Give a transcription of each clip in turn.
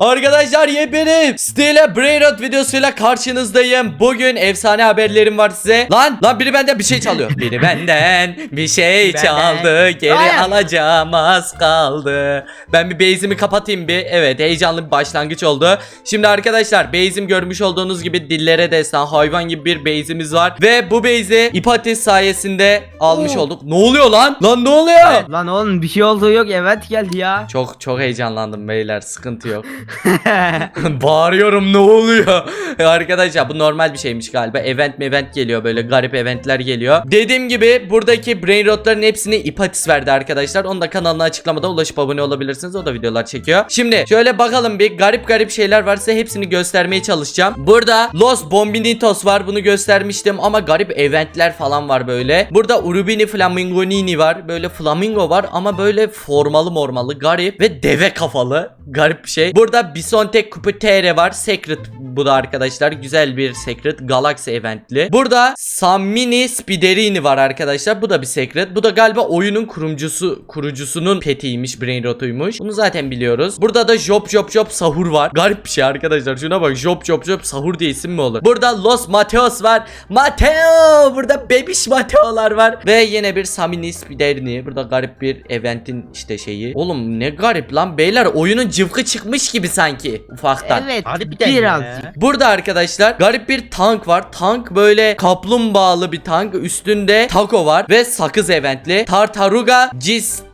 Arkadaşlar yepyeni Stile Brainrot videosuyla karşınızdayım. Bugün efsane haberlerim var size. Lan lan biri benden bir şey çalıyor. Biri benden bir şey Benden. çaldı. Geri Hayır. alacağım az kaldı. Ben bir base'imi kapatayım bir. Evet heyecanlı bir başlangıç oldu. Şimdi arkadaşlar base'im görmüş olduğunuz gibi dillere destan hayvan gibi bir base'imiz var. Ve bu base'i ipatis sayesinde almış Oo. olduk. Ne oluyor lan? Lan ne oluyor? Lan oğlum bir şey olduğu yok evet geldi ya. Çok çok heyecanlandım beyler sıkıntı yok. Bağırıyorum ne oluyor? Arkadaşlar bu normal bir şeymiş galiba. Event event geliyor böyle garip eventler geliyor. Dediğim gibi buradaki brain rotların hepsini ipatis verdi arkadaşlar. Onu da kanalına açıklamada ulaşıp abone olabilirsiniz. O da videolar çekiyor. Şimdi şöyle bakalım bir garip garip şeyler varsa hepsini göstermeye çalışacağım. Burada Los Bombinitos var bunu göstermiştim ama garip eventler falan var böyle. Burada Urubini Flamingonini var. Böyle flamingo var ama böyle formalı mormalı garip ve deve kafalı. Garip bir şey. Burada Bisonte Cupitere var. Secret bu da arkadaşlar. Güzel bir Secret. Galaxy eventli. Burada Sammini Spiderini var arkadaşlar. Bu da bir Secret. Bu da galiba oyunun kurumcusu kurucusunun petiymiş. Brain Rot'uymuş. Bunu zaten biliyoruz. Burada da Job Job Job Sahur var. Garip bir şey arkadaşlar. Şuna bak. Job Job Job Sahur diye isim mi olur? Burada Los Mateos var. Mateo! Burada bebiş Mateo'lar var. Ve yine bir Samini Spiderini. Burada garip bir eventin işte şeyi. Oğlum ne garip lan. Beyler oyunun cıvkı çıkmış gibi sanki ufaktan. evet Harbiden birazcık. Burada arkadaşlar garip bir tank var. Tank böyle kaplumbağalı bir tank. Üstünde taco var ve sakız eventli. Tartaruga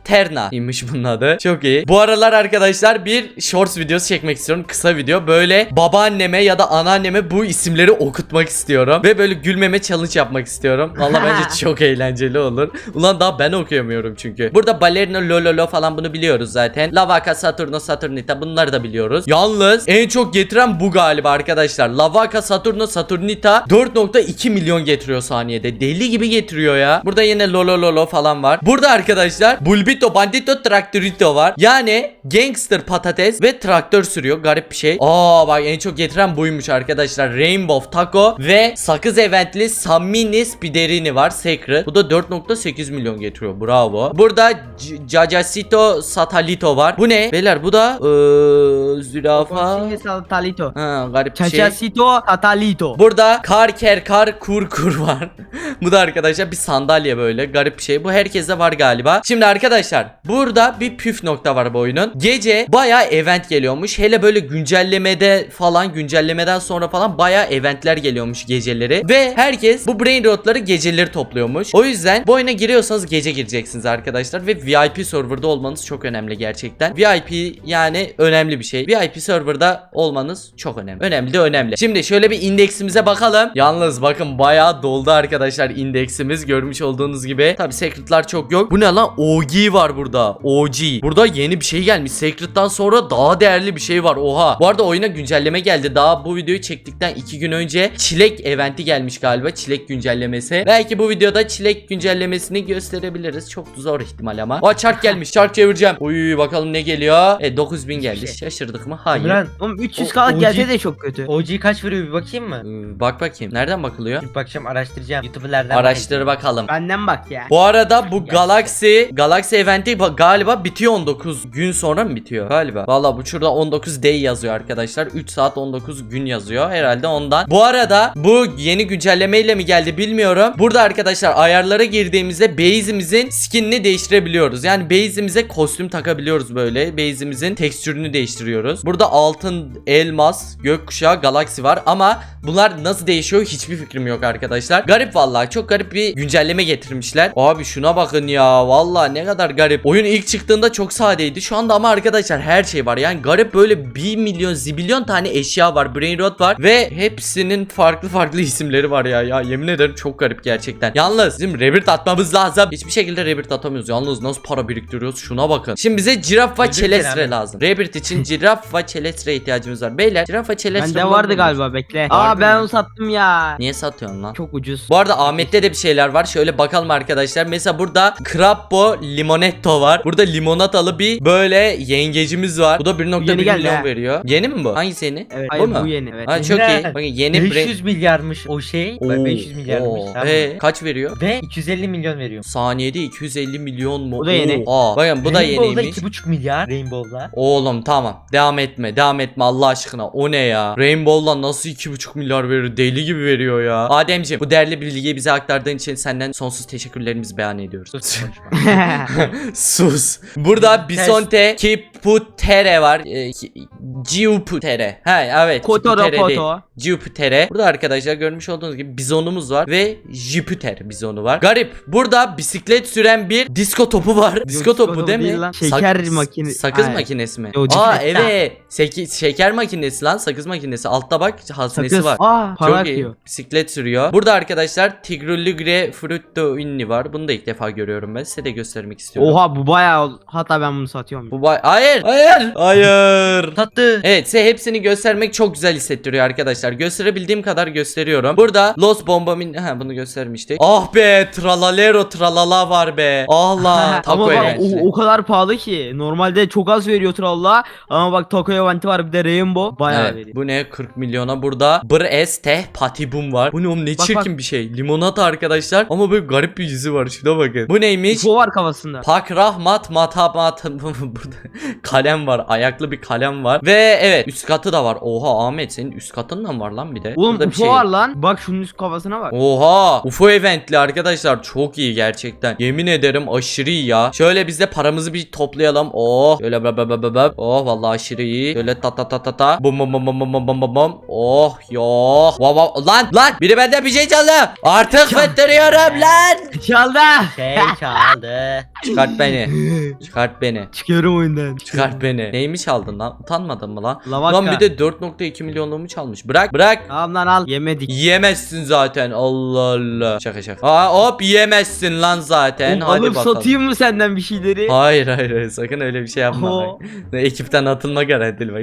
Cisterna imiş bunun adı. Çok iyi. Bu aralar arkadaşlar bir shorts videosu çekmek istiyorum. Kısa video. Böyle babaanneme ya da anneanneme bu isimleri okutmak istiyorum. Ve böyle gülmeme challenge yapmak istiyorum. Valla bence çok eğlenceli olur. Ulan daha ben okuyamıyorum çünkü. Burada Balerina Lololo falan bunu biliyoruz zaten. Lavaka Saturno Saturnita bunları da biliyoruz. Yalnız en çok getiren bu galiba arkadaşlar. Lavaka Saturno Saturnita 4.2 milyon getiriyor saniyede. Deli gibi getiriyor ya. Burada yine Lolololo falan var. Burada arkadaşlar Bulbito Bandito Traktorito var. Yani gangster patates ve traktör sürüyor. Garip bir şey. Aa bak en çok getiren buymuş arkadaşlar. Rainbow Taco ve sakız eventli Sammini Spiderini var. Secret. Bu da 4.8 milyon getiriyor. Bravo. Burada Cacasito Satalito var. Bu ne? Beyler bu da eee zürafa. Satalito. Ha garip bir şey. Chachacito Satalito. Burada kar ker kar kur kur var. bu da arkadaşlar bir sandalye böyle garip bir şey. Bu herkeste var galiba. Şimdi arkadaşlar burada bir püf nokta var bu oyunun. Gece baya event geliyormuş. Hele böyle güncellemede falan güncellemeden sonra falan baya eventler geliyormuş geceleri. Ve herkes bu brain rotları geceleri topluyormuş. O yüzden bu oyuna giriyorsanız gece gireceksiniz arkadaşlar. Ve VIP serverda olmanız çok önemli gerçekten. VIP yani önemli bir şey. VIP serverda olmanız çok önemli. Önemli de önemli. Şimdi şöyle bir indeksimize bakalım. Yalnız bakın bayağı doldu arkadaşlar indeksimiz. Görmüş olduğunuz gibi. Tabi secretlar çok yok. Bu ne lan? OG var burada. OG. Burada yeni bir şey gelmiş. Secret'tan sonra daha değerli bir şey var. Oha. Bu arada oyuna güncelleme geldi. Daha bu videoyu çektikten 2 gün önce çilek eventi gelmiş galiba. Çilek güncellemesi. Belki bu videoda çilek güncellemesini gösterebiliriz. Çok zor ihtimal ama. Aa çark gelmiş. Çark çevireceğim. Uy bakalım ne geliyor. E 9000 geldi. şey. Şaşırdık mı? Hayır. İmran Oğlum 300 O- OG gelse de çok kötü. OG kaç veriyor bir bakayım mı? Ee, Bak bakayım. Nereden bakılıyor? Bir bakacağım araştıracağım. YouTuber'lardan Araştır bakalım. Benden bak ya. Bu arada bu Galaxy Galaxy eventi ba- galiba bitiyor 19 gün sonra mı bitiyor? Galiba. Valla bu şurada 19 day yazıyor arkadaşlar. 3 saat 19 gün yazıyor. Herhalde ondan. Bu arada bu yeni güncellemeyle mi geldi bilmiyorum. Burada arkadaşlar ayarlara girdiğimizde base'imizin skinini değiştirebiliyoruz. Yani base'imize kostüm takabiliyoruz böyle. Base'imizin tekstürünü değiştiriyoruz. Burada altın, elmas, gökkuşağı, galaksi var ama bunlar nasıl değişiyor hiçbir fikrim yok arkadaşlar. Garip vallahi çok garip bir güncelleme getirmişler. Abi şuna bakın ya vallahi ne kadar garip. Oyun ilk çıktığında çok sadeydi. Şu anda ama arkadaşlar her şey var. Yani garip böyle 1 milyon zibilyon tane eşya var. Brain rot var ve hepsinin farklı farklı isimleri var ya. Ya yemin ederim çok garip gerçekten. Yalnız bizim rebirth atmamız lazım. Hiçbir şekilde rebirth atamıyoruz. Yalnız nasıl para biriktiriyoruz şuna bakın. Şimdi bize ciraf ve Rebirth çelestre lazım. Rebirth için ciraf ve çelestre ihtiyacımız var. Beyler ciraf ve çelestre Bende vardı galiba bekle. Aa ben onu sattım ya. Niye satıyorsun lan? Çok ucuz. Bu arada Ahmet'te de bir şeyler var. Şöyle bakalım arkadaşlar. Mesela burada Crabbo Cornetto var. Burada limonatalı bir böyle yengecimiz var. Bu da 1.1 Yeni geldi milyon ha. veriyor. Yeni mi bu? Hangisi yeni? Evet. Bu Hayır mu? bu yeni. Evet. Ha, çok iyi. Bakın yeni bre- 500 milyarmış o şey. Oo, 500 milyarmış. oo. tamam. Ee, kaç veriyor? Ve 250 milyon veriyor. Saniyede 250 milyon mu? Bu da yeni. Aa, bakın bu da Rainbow'da yeniymiş. 2,5 milyar Rainbow'la. Oğlum tamam. Devam etme. Devam etme Allah aşkına. O ne ya? Rainbow'la nasıl 2,5 milyar verir? Deli gibi veriyor ya. Ademciğim bu değerli bilgiyi bize aktardığın için senden sonsuz teşekkürlerimizi beyan ediyoruz. Sus konuşma. Sus. Burada Bisonte Kiputere var. E, Giuputere. Ha evet. Kotoro Kiputere değil. koto. Burada arkadaşlar görmüş olduğunuz gibi bizonumuz var ve Jupiter bizonu var. Garip. Burada bisiklet süren bir disko topu var. Disko topu değil mi? Şeker makine- Sakız Hayır. makinesi mi? Yo, Aa cidden. evet. Seki- şeker makinesi lan. Sakız makinesi. Altta bak haznesi Sakız. var. Aa para Çok iyi. akıyor. Bisiklet sürüyor. Burada arkadaşlar Tigruligre Frutto ünlü var. Bunu da ilk defa görüyorum ben. Size de göstermek istiyorum. Oha bu bayağı hatta ben bunu satıyorum. Bu bay- Hayır. Hayır. Hayır. Tatlı. Evet size hepsini göstermek çok güzel hissettiriyor arkadaşlar. Gösterebildiğim kadar gösteriyorum. Burada Los Bombamin ha bunu göstermiştik. Ah be tralalero tralala var be. Allah. ama Taco bak eventli. o, o kadar pahalı ki. Normalde çok az veriyor Tralla ama bak Taco Eventi var bir de Rainbow bayağı Evet, veriyor. bu ne 40 milyona burada Breste Patibum var. Bu ne oğlum ne Bak, çirkin bak. bir şey. Limonata arkadaşlar ama böyle garip bir yüzü var. Şuna bakın. Bu neymiş? UFO var kafasında. Pak Rahmat Matamat burada kalem var. Ayaklı bir kalem var. Ve evet üst katı da var. Oha Ahmet senin üst katın da var lan bir de? Oğlum Burada bir şey... var lan. Bak şunun üst kafasına bak. Oha UFO eventli arkadaşlar çok iyi gerçekten. Yemin ederim aşırı iyi ya. Şöyle biz de paramızı bir toplayalım. Oh şöyle bab bab bab bab. Oh vallahi aşırı iyi. Şöyle ta ta ta ta ta. Bum bum bum bum bum bum bum bum. Oh yok. Vav vav lan lan biri benden bir şey çaldı. Artık fıttırıyorum lan. Çaldı. Şey çaldı. çıkart beni çıkart beni Çıkıyorum oyundan. çıkart beni neyimi çaldın lan utanmadın mı lan Lavaka. Lan bir de 4.2 milyonluğumu çalmış bırak bırak Tamam lan al. Yemedik. Yiyemezsin zaten Allah Allah. Şaka şaka. Aa hop yiyemezsin lan zaten. Oğlum, Hadi alıp bakalım. satayım mı senden bir şeyleri? Hayır hayır hayır sakın öyle bir şey yapma. Oo. bak. Ekipten atılma garantili bak.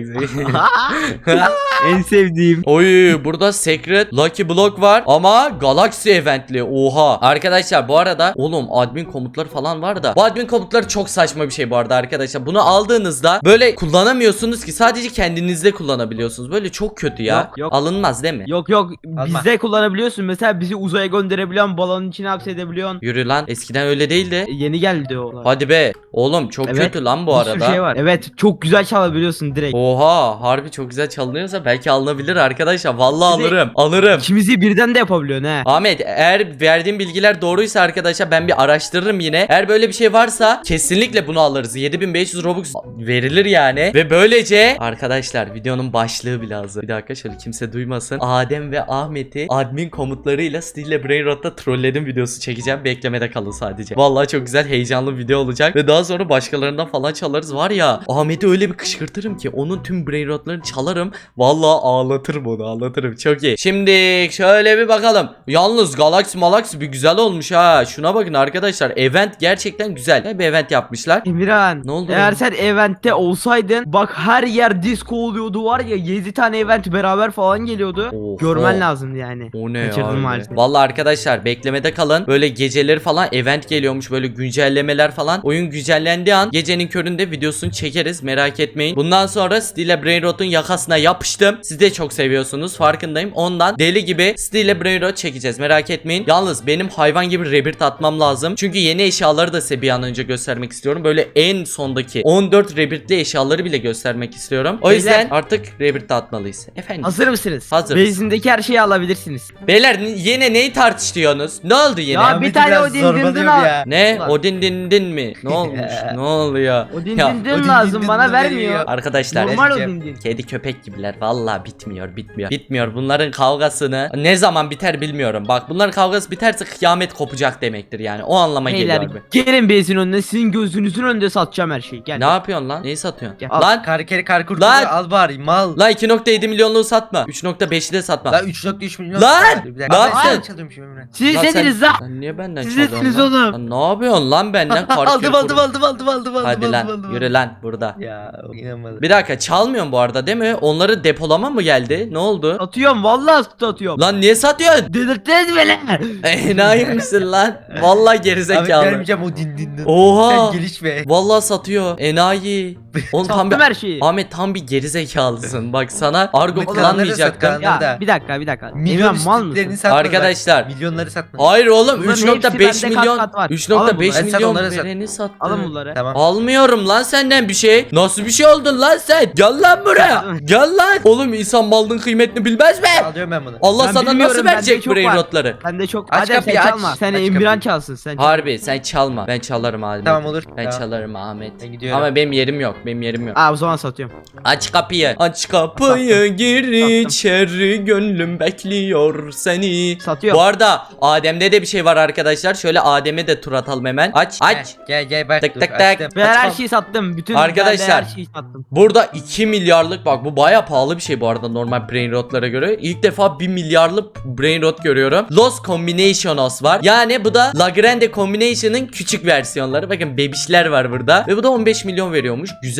en sevdiğim. Oy burada Secret Lucky Block var ama Galaxy eventli. Oha. Arkadaşlar bu arada oğlum admin komutları falan var da. Bu admin komutları çok saçma bir şey bu arada arkadaşlar. Bunu aldığınızda böyle kullanamıyorsunuz ki sadece kendinizde kullanabiliyorsunuz. Böyle çok kötü ya. Yok, yok. Alınmaz değil mi? Yok yok Alma. bizde kullanabiliyorsun. Mesela bizi uzaya gönderebiliyorsun. Balonun içine hapsedebiliyorsun. Yürü lan. Eskiden öyle değildi. E, Yeni geldi o. Hadi be. Oğlum çok Evet, kötü lan bu Bir arada. sürü şey var. Evet çok güzel çalabiliyorsun direkt. Oha harbi çok güzel çalınıyorsa belki alınabilir arkadaşlar. Vallahi Bir de- alırım. Alırım. İkimizi birden de yapabiliyorsun he. Ahmet eğer verdiğim bilgiler doğruysa arkadaşlar ben bir araştırırım yine. Eğer böyle bir şey varsa kesinlikle bunu alırız. 7500 Robux verilir yani. Ve böylece arkadaşlar videonun başlığı bile hazır. Bir dakika şöyle kimse duymasın. Adem ve Ahmet'i admin komutlarıyla Stille Brainrot'ta trolledim videosu çekeceğim. Beklemede kalın sadece. Vallahi çok güzel heyecanlı video olacak. Ve daha sonra başkalarından falan çalarız. Var ya Ahmet'i öyle bir kışkırtırım ki onun tüm Brainrot'larını çalarım. Vallahi ağlatırım onu ağlatırım. Çok iyi. Şimdi şöyle bir bakalım. Yalnız Galaxy Malaxy bir güzel olmuş ha. Şuna bakın arkadaşlar. Event gerçekten güzel. Ne bir event yapmışlar. Emirhan. Ne oldu Eğer oğlum? sen eventte olsaydın bak her yer disco oluyordu var ya 7 tane event beraber falan geliyordu. Oha. Görmen lazımdı yani. O ne Kaçırdın ya? maalesef. Vallahi arkadaşlar beklemede kalın. Böyle geceleri falan event geliyormuş. Böyle güncellemeler falan. Oyun güncellendiği an gecenin köründe videosunu çekeriz. Merak etmeyin. Bundan sonra Stile Brainrot'un yakasına yapıştım. Siz de çok seviyorsunuz. Farkındayım. Ondan deli gibi Stile Brainrot çekeceğiz. Merak etmeyin. Yalnız benim hayvan gibi rebirth atmam lazım. Çünkü yeni eşyaları da size bir an önce göstermek istiyorum. Böyle en sondaki 14 rebirthli eşyaları bile göstermek istiyorum. O Beyler. yüzden artık rebirth atmalıyız. Efendim. Hazır mısınız? Hazırız. Bezindeki her şeyi alabilirsiniz. Beyler yine neyi tartışıyorsunuz? Ne oldu yine? Ya bir tane biraz o din din zorbalıyor din al. ya. Ne? Ulan. Odin din din mi? Ne olmuş? ne oluyor? O din Ya, din o din din lazım din bana din vermiyor. Arkadaşlar Normal o Vereceğim. din din. kedi köpek gibiler. Vallahi bitmiyor, bitmiyor. Bitmiyor. Bunların kavgasını ne zaman biter bilmiyorum. Bak bunların kavgası biterse kıyamet kopacak demektir yani. O anlama Beyler geliyor abi. gelin bezin önüne sizin gözünüzün önünde satacağım her şeyi. Gel. Ne yapıyorsun lan? Neyi satıyorsun? Gel. Lan Kar kere kar kurtu Lan! al bari mal. lan 2.7 milyonluğu satma. 3.5'i de satma. Lan 3.3 milyon. Lan! Bir dakika. Lan Ben sen- çalıyormuşum Emre. Siz Lan sen- dediniz lan. Lan niye benden Siz çalıyorsun dediniz lan? oğlum. Lan ne yapıyorsun lan benden? Kar aldım aldım aldım aldım aldım aldım. Hadi aldım, lan aldım. yürü lan burada. Ya inanmadım. Bir dakika çalmıyorsun bu arada değil mi? Onları depolama mı geldi? Ne oldu? Atıyorum vallahi atıyorum. Lan niye satıyorsun? Delirttiniz beni. Enayi misin lan? Vallahi Abi gerizekalı. vermeyeceğim o din din din din. Oha. Sen gelişme. Vallahi satıyor. Enayi. Oğlum tam Sattım bir her şeyi. Ahmet tam bir gerizekalısın. Bak sana argo Ahmet, kullanmayacaktım. Ya bir dakika bir dakika. Milyon mal mısın? satma. Arkadaşlar. Milyonları satma. Hayır oğlum Bunların 3.5 hepsi bende kat milyon kat var. Alın 3.5 bunları. Sen milyon onları sat. vereni. Alın bunları. Tamam. Almıyorum lan senden bir şey. Nasıl bir şey oldun lan sen? Gel lan buraya. Gel lan. Oğlum insan malının kıymetini bilmez mi? Alıyorum ben bunu. Allah Ben sana bilmiyorum, nasıl bende verecek çok brain var. rotları? Bende çok. Aç Adem sen kapıyı, aç. çalma. Sen Aç Emirhan kapıyı. çalsın sen. çal. Harbi sen çalma. Ben çalarım Ahmet. Tamam olur. Ben Tamam. çalarım Ahmet. Ben gidiyorum. Ama benim yerim yok. Benim yerim yok. Aa o zaman satıyorum. Aç kapıyı. Aç kapıyı gir Sattım. içeri gönlüm bekliyor seni. Satıyorum. Bu arada Adem'de de bir şey var arkadaşlar. Şöyle Adem'e de tur atalım hemen. Aç aç. Heh, Gel gel bak. Tık dur, tık tık. Ben her Açmam. şeyi sattım. Bütün Arkadaşlar. her şeyi sattım. Burada 2 milyarlık bak bu baya pahalı bir şey bu arada normal brain rotlara göre. İlk defa 1 milyarlık brain rot görüyorum. Lost Combinationos var. Yani bu da Lagrange Combination'ın küçük versiyonları. Bakın bebişler var burada. Ve bu da 15 milyon veriyormuş. Güzel.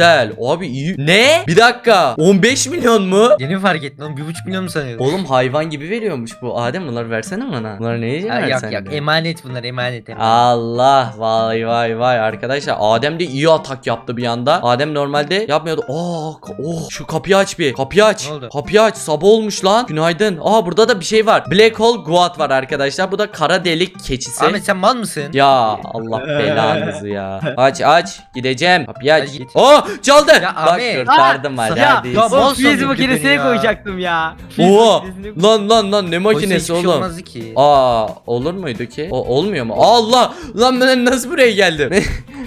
Abi iyi. Ne? Bir dakika. 15 milyon mu? Yeni fark ettin oğlum? Bir buçuk milyon mu sanıyordun? Oğlum hayvan gibi veriyormuş bu. Adem bunları versene bana. Bunları ne Ha, yiyeceksin yok yok emanet bunlar emanet. emanet. Allah vay vay vay arkadaşlar Adem de iyi atak yaptı bir anda Adem normalde yapmıyordu Aa ka- oh şu kapıyı aç bir kapıyı aç Ne oldu? Kapıyı aç sabah olmuş lan Günaydın Aa burada da bir şey var Black Hole Guat var arkadaşlar Bu da kara delik keçisi Ahmet sen mal mısın? Ya Allah belanızı ya Aç aç gideceğim Kapıyı aç Hadi git. Oh çaldı Ya Bak Ahmet. kurtardım hadi Ya, hadi ya, o mal fuse sandım makinesine ya. koyacaktım ya. Makinesine- lan lan lan ne makinesi şey oğlum olmazdı ki. Aa olur muydu ki? O olmuyor mu? Allah! Lan ben nasıl buraya geldim?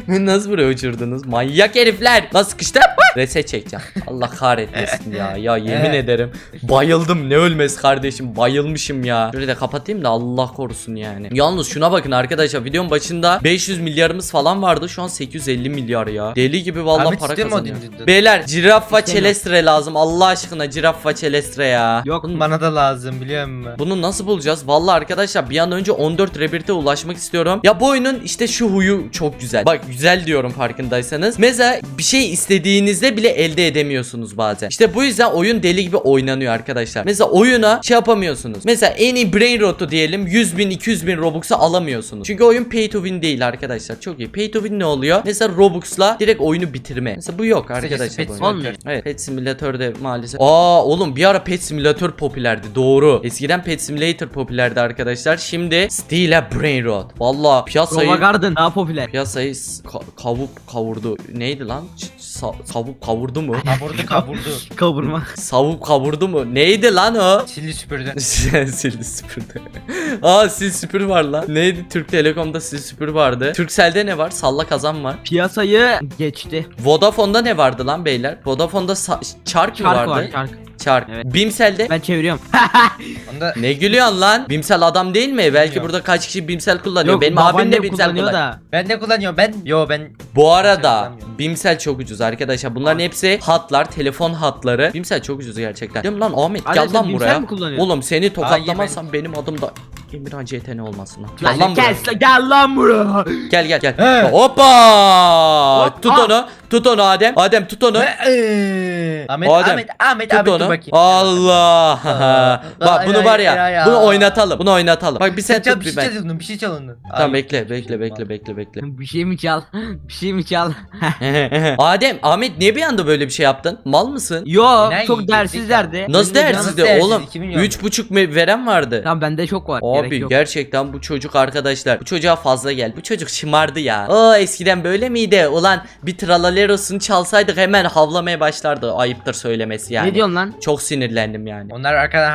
Beni nasıl buraya uçurdunuz? Manyak herifler! Nasıl sıkıştı? Reset çekeceğim. Allah kahretmesin ya. Ya yemin ederim. Bayıldım. Ne ölmez kardeşim. Bayılmışım ya. Şöyle de kapatayım da Allah korusun yani. Yalnız şuna bakın arkadaşlar. Videonun başında 500 milyarımız falan vardı. Şu an 850 milyar ya. Deli gibi vallahi Ahmet para istiyor mu kazanıyor. dindindin? Beyler ciraffa İstemiyorum. lazım. Allah aşkına ciraffa çelestre ya. Yok Bunun- Bana da lazım biliyor musun? bunu nasıl bulacağız? Vallahi arkadaşlar bir an önce 14 Rebirth'e ulaşmak istiyorum. Ya bu oyunun işte şu huyu çok güzel. Bak güzel diyorum farkındaysanız. Mesela bir şey istediğinizde bile elde edemiyorsunuz bazen. İşte bu yüzden oyun deli gibi oynanıyor arkadaşlar. Mesela oyuna şey yapamıyorsunuz. Mesela en iyi brain rotu diyelim 100 bin 200 bin Robux'a alamıyorsunuz. Çünkü oyun pay to win değil arkadaşlar. Çok iyi. Pay to win ne oluyor? Mesela Robux'la direkt oyunu bitirme. Mesela bu yok arkadaşlar. Pet Simulator. oyunda. Evet Pet Simulator'da maalesef. Aa oğlum bir ara Pet Simulator popülerdi doğru. Eskiden Pet Simulator popülerdi arkadaşlar. Şimdi Stile Brain Rot. Valla piyasayı Roma Garden daha popüler. piyasayı ka- kavup kavurdu. Neydi lan? Sa- savup kavurdu mu? Kaburdu kaburdu. Kavurma. savup kavurdu mu? Neydi lan o? Sildi süpürdü. Sildi süpürdü. Aa sil süpür var lan. Neydi? Türk Telekom'da sil süpür vardı. Turkcell'de ne var? Salla kazan var. Piyasayı geçti. Vodafone'da ne vardı lan beyler? Vodafone'da sa- çark mı Çark vardı? var çark. Çark. Evet. Bimsel'de Ben çeviriyorum. Onda ne gülüyorsun lan? Bimsel adam değil mi? Belki burada kaç kişi Bimsel kullanıyor. Yok Benim abim de Bimsel kullanıyor kullanıyor. da. ben de kullanıyorum. Ben yo ben Bu arada kullanmıyorum. Bimsel çok ucuz arkadaşlar. Bunların hepsi hatlar, telefon hatları. Bimsel çok ucuz gerçekten. Değil mi lan Ahmet? Hadi Gel lan Bimsel buraya. mi? Oğlum seni tokatlamazsam benim adım da Emirhan CTN olmasın lan. Gel Lan buraya. gel, gel lan buraya. Gel gel gel. He. Hoppa! Hop, Tut onu. Tut onu Adem. Adem tut onu. Eee, Ahmet Adem, Ahmet Ahmet Tut Ahmet dur onu. bakayım. Allah. Bak bunu var ya. Bunu oynatalım. Bunu oynatalım. Bak bir sen Çal, tut bir bir şey ben. çal ondan, bir şey çal ondan. Tamam Ay. bekle bekle bekle bekle bekle. Bir şey mi çal? Bir şey mi çal? Adem, Ahmet niye bir anda böyle bir şey yaptın? Mal mısın? Yo çok dersizlerdi. Nasıl Benim de dersiz canım- de dersiz? oğlum? İki milyon. Üç buçuk me- veren vardı. Tamam bende çok var. Abi gerek yok. gerçekten bu çocuk arkadaşlar bu çocuğa fazla gel. Bu çocuk şımardı ya. Aa eskiden böyle miydi? Ulan bir tralalerosunu çalsaydık hemen havlamaya başlardı. Ayıptır söylemesi yani. Ne diyorsun lan? Çok sinirlendim yani. Onlar arkadan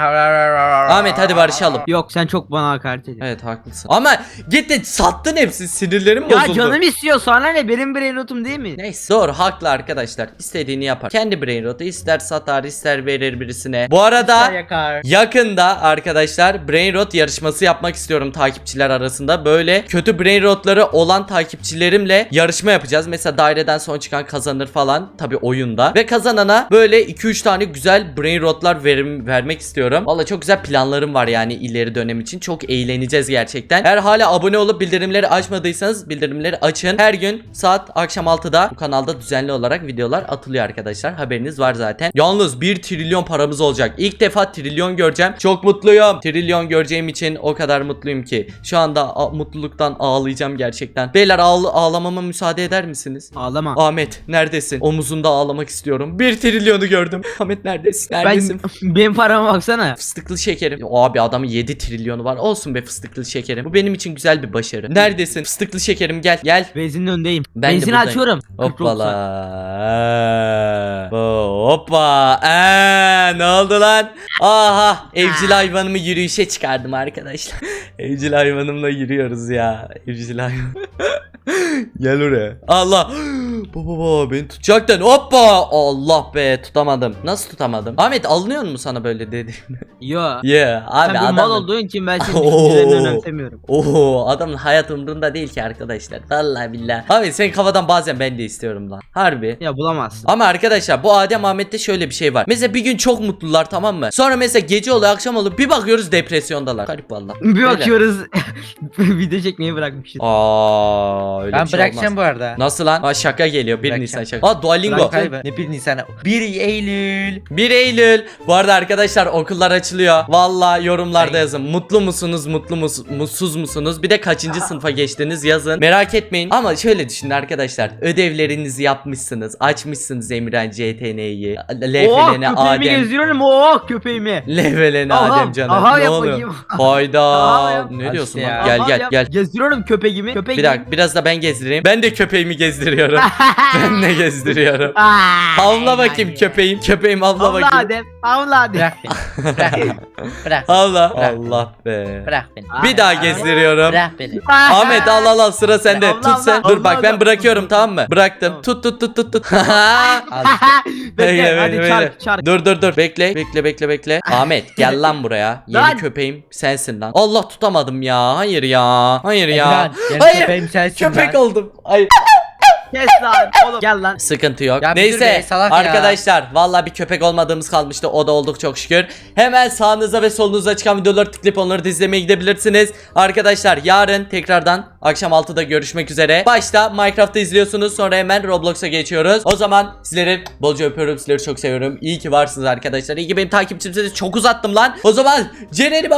Ahmet hadi barışalım. Yok sen çok bana hakaret ediyorsun. Evet haklısın. Ama gittin sattın hepsi sinirlerim Ya bozuldu. canım istiyor sana ne benim brain notum değil mi? Neyse doğru haklı arkadaşlar. İstediğini yapar. Kendi brain rotu ister satar ister verir birisine. Bu arada yakar. Yakında arkadaşlar Brain Rot yarışması yapmak istiyorum takipçiler arasında. Böyle kötü Brain Rot'ları olan takipçilerimle yarışma yapacağız. Mesela daireden son çıkan kazanır falan tabi oyunda. Ve kazanana böyle 2-3 tane güzel Brain Rot'lar verim, vermek istiyorum. Valla çok güzel planlarım var yani ileri dönem için. Çok eğleneceğiz gerçekten. Eğer hala abone olup bildirimleri açmadıysanız bildirimleri açın. Her gün saat akşam 6'da bu kanalda düzenli olarak videolar atılıyor arkadaşlar. Haberiniz var zaten. Yalnız 1 trilyon paramız olacak. İlk defa trilyon göreceğim. Çok mutluyum. Trilyon göreceğim için o kadar mutluyum ki. Şu anda mutluluktan ağlayacağım gerçekten. Beyler ağl- ağlamama müsaade eder misiniz? Ağlama. Ahmet neredesin? Omuzunda ağlamak istiyorum. Bir trilyonu gördüm. Ahmet neredesin? Ben Neredesin? benim parama baksana. Fıstıklı şekerim. O abi adamın 7 trilyonu var. Olsun be fıstıklı şekerim. Bu benim için güzel bir başarı. Neredesin? Fıstıklı şekerim gel. Gel. Benzinin önündeyim. Ben Benzini açıyorum. Hoppala. Oo, Hoppa. Ee, ne oldu lan? Aha evcil hayvanımı yürüyüşe çıkardım arkadaşlar. evcil hayvanımla yürüyoruz ya. Evcil hayvan. Gel oraya. Allah. Baba baba beni tutacaktın. Hoppa. Allah be tutamadım. Nasıl tutamadım? Ahmet alınıyor mu sana böyle dediğimde? Yo. Yeah abi Sen adam. mal olduğun için ben senin düşüncelerini önemsemiyorum. Oo adamın hayat umrunda değil ki arkadaşlar. Vallahi billahi. Abi senin kafadan bazen ben de istiyorum lan. Harbi. Ya bulamazsın. Ama arkadaşlar bu Adem Ahmet'te şöyle bir şey var. Mesela bir gün çok mutlular tamam mı? Sonra mesela gece oluyor akşam oluyor bir bakıyoruz depresyondalar. Garip valla. Bir bakıyoruz video çekmeyi bırakmışız. Aa öyle Ben bir şey bırakacağım olmaz. bu arada. Nasıl lan? Aa, şaka geliyor 1 Nisan şaka. Aa Duolingo. Bırak-. Ne bir Nisan'a. 1 Eylül. 1 Eylül. Bu arada arkadaşlar okullar açılıyor. Valla yorumlarda Ay. yazın. Mutlu musunuz? Mutlu mus mutsuz musunuz? Bir de kaçıncı sınıfa geçtiniz yazın. Merak etmeyin. Ama şöyle düşünün arkadaşlar. Ödevlerinizi yapmışsınız. Açmışsınız Emirhan CTN'yi. Oh LFL'ne köpeğimi Adem. gezdiriyorum oh köpeğimi. Aha, Adem canım. aha ne yap oluyor? bakayım. Hayda. Aha ne diyorsun İşte lan? Gel Aha gel gel. Gezdiriyorum köpeğimi. Köpeğimi. Bir dakika biraz da ben gezdireyim. Ben de köpeğimi gezdiriyorum. ben de gezdiriyorum. Havla bakayım köpeğim. Köpeğim havla Havla bakayım. Adem. Havla Adem. Bırak beni. Bırak beni. Bırak. Havla. Bırak. Allah be. Bırak beni. Bir daha gezdiriyorum. Bırak beni. Ahmet al al al sıra sende. Allah Tut sen. Allah, Dur bak ben bırakıyorum tamam mı? Bıraktım. Tut tut tut tut tut. Al işte. Bekle hadi Bekle, çark bekle. çark. Dur dur dur. Bekle bekle bekle bekle. Ahmet gel lan buraya. Yeni Lan. köpeğim sensin lan. Allah tutamadım ya. Hayır ya. Hayır ya. Hayır. köpeğim sensin Köpek oldum. Hayır. Kes lan oğlum. Gel lan. Sıkıntı yok. Ya bir dur Neyse be, salak ya. arkadaşlar valla bir köpek olmadığımız kalmıştı. O da olduk çok şükür. Hemen sağınıza ve solunuza çıkan videoları tıklayıp onları da izlemeye gidebilirsiniz. Arkadaşlar yarın tekrardan akşam 6'da görüşmek üzere. Başta Minecraft'ta izliyorsunuz sonra hemen Roblox'a geçiyoruz. O zaman sizleri bolca öpüyorum. Sizleri çok seviyorum. İyi ki varsınız arkadaşlar. İyi ki benim takipçimsiniz. Çok uzattım lan. O zaman Ceren'im